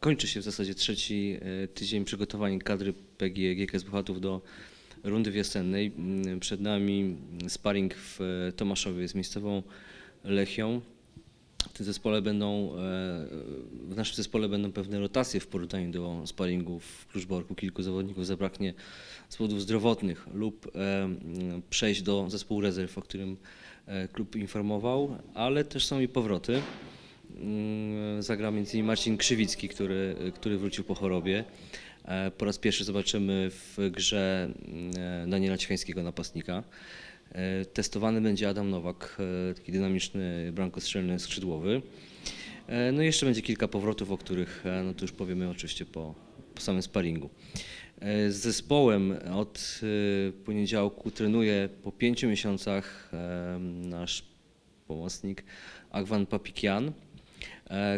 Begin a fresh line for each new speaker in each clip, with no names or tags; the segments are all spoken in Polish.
Kończy się w zasadzie trzeci e, tydzień przygotowań kadry PGE GKS Bełchatów do rundy wiosennej. Mm, Przed nami sparring w e, Tomaszowie z miejscową Lechią. W tym zespole będą, e, w naszym zespole będą pewne rotacje w porównaniu do sparingów w Kluczborku. Kilku zawodników zabraknie z powodów zdrowotnych lub mm, przejść do zespołu rezerw, o którym klub informował, ale też są i powroty. Mm, Zagra m.in. Marcin Krzywicki, który, który wrócił po chorobie. E, Po raz pierwszy zobaczymy w grze mm, Daniela Ciechańskiego, napastnika. E, Testowany będzie Adam Nowak, e, taki dynamiczny bramkostrzelny skrzydłowy. No i jeszcze będzie kilka powrotów, o których no to już powiemy oczywiście po, po samym sparingu. Z zespołem od poniedziałku trenuje po pięciu miesiącach nasz pomocnik Agwan Papikian,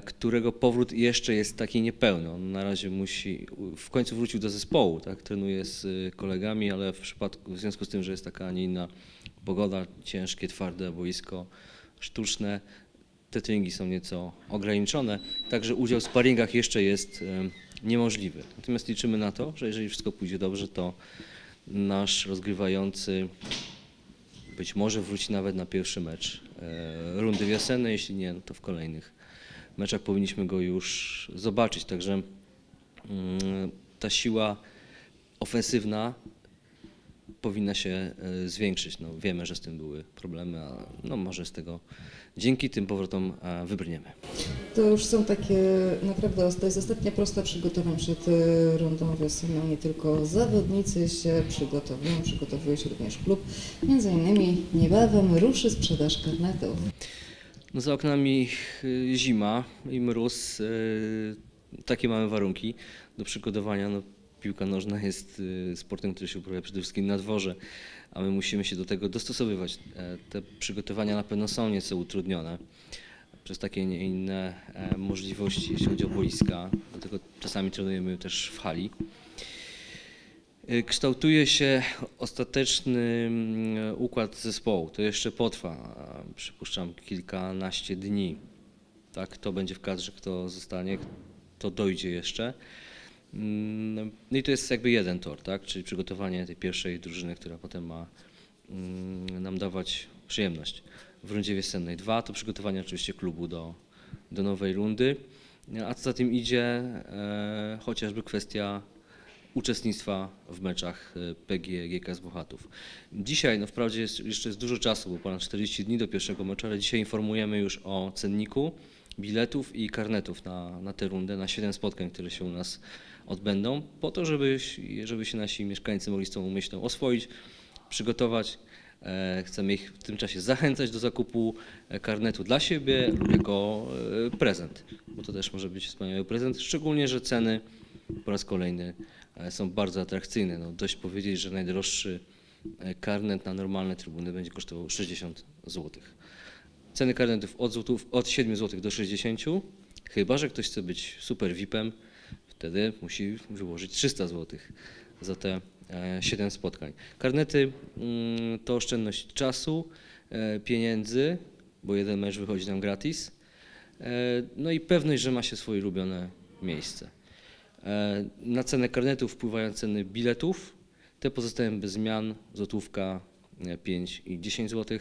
którego powrót jeszcze jest taki niepełny. On na razie musi, w końcu wrócił do zespołu, tak? trenuje z y, kolegami, ale w przypadku, w związku z tym, że jest taka, a nie inna pogoda, ciężkie, twarde boisko, sztuczne, te treningi są nieco ograniczone, także udział w sparingach jeszcze jest em, niemożliwy. Natomiast liczymy na to, że jeżeli wszystko pójdzie dobrze, to nasz rozgrywający być może wróci nawet na pierwszy mecz e, rundy wiosennej, jeśli nie, no to w kolejnych meczach powinniśmy go już zobaczyć. Także mm, ta siła ofensywna powinna się e, zwiększyć. No, wiemy, że z tym były problemy, a no, może z tego dzięki tym powrotom e, wybrniemy.
To już są takie naprawdę, to jest ostatnia prosta przygotowań przed e, rundą wiosenną. Nie tylko zawodnicy się przygotowują, przygotowuje się również klub. Między innymi niebawem ruszy sprzedaż karnetów.
No za oknami y, zima i mróz. y, Takie mamy warunki do przygotowania. No, piłka nożna jest y, sportem, który się uprawia przede wszystkim na dworze, a my musimy się do tego dostosowywać. E, Te przygotowania na pewno są nieco utrudnione przez takie nie inne e, możliwości, jeśli chodzi o boiska. Dlatego czasami trenujemy też w hali. Y, Kształtuje się ostateczny mm, układ zespołu. To jeszcze potrwa, przypuszczam, kilkanaście dni. Tak, kto będzie w kadrze, kto zostanie, to dojdzie jeszcze. Mm, No i to jest jakby jeden tor, tak? czyli przygotowanie tej pierwszej drużyny, która potem ma mm, nam dawać przyjemność w rundzie wiosennej. Dwa to przygotowanie oczywiście klubu do, do nowej rundy, a co za tym idzie e, chociażby kwestia uczestnictwa w meczach e, PG GKS Bełchatów. Dzisiaj, no wprawdzie jest, jeszcze jest dużo czasu, bo ponad 40 dni do pierwszego meczu, ale dzisiaj informujemy już o cenniku biletów i karnetów na, na tę rundę, na 7 spotkań, które się u nas odbędą, po to, żeby, żeby się nasi mieszkańcy mogli z tą myślą oswoić, przygotować. E, Chcemy ich w tym czasie zachęcać do zakupu e, karnetu dla siebie lub jako prezent, bo to też może być wspaniały prezent, szczególnie, że ceny po raz kolejny e, są bardzo atrakcyjne. No, dość powiedzieć, że najdroższy e, karnet na normalne trybuny będzie kosztował 60 zł. Ceny karnetów od, złotów, od 7 zł do 60, chyba że ktoś chce być super VIP-em, wtedy musi wyłożyć 300 zł za te e, 7 spotkań. Karnety mm, to oszczędność czasu, e, pieniędzy, bo jeden mecz wychodzi nam gratis, e, no i pewność, że ma się swoje ulubione miejsce. E, Na cenę karnetów wpływają ceny biletów. Te pozostają bez zmian, złotówka e, 5 i 10 zł,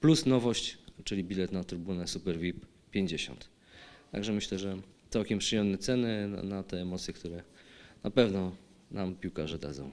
plus nowość, czyli bilet na trybunę Super VIP 50. Także myślę, że całkiem przyjemne ceny na, na te emocje, które na pewno nam piłkarze dadzą.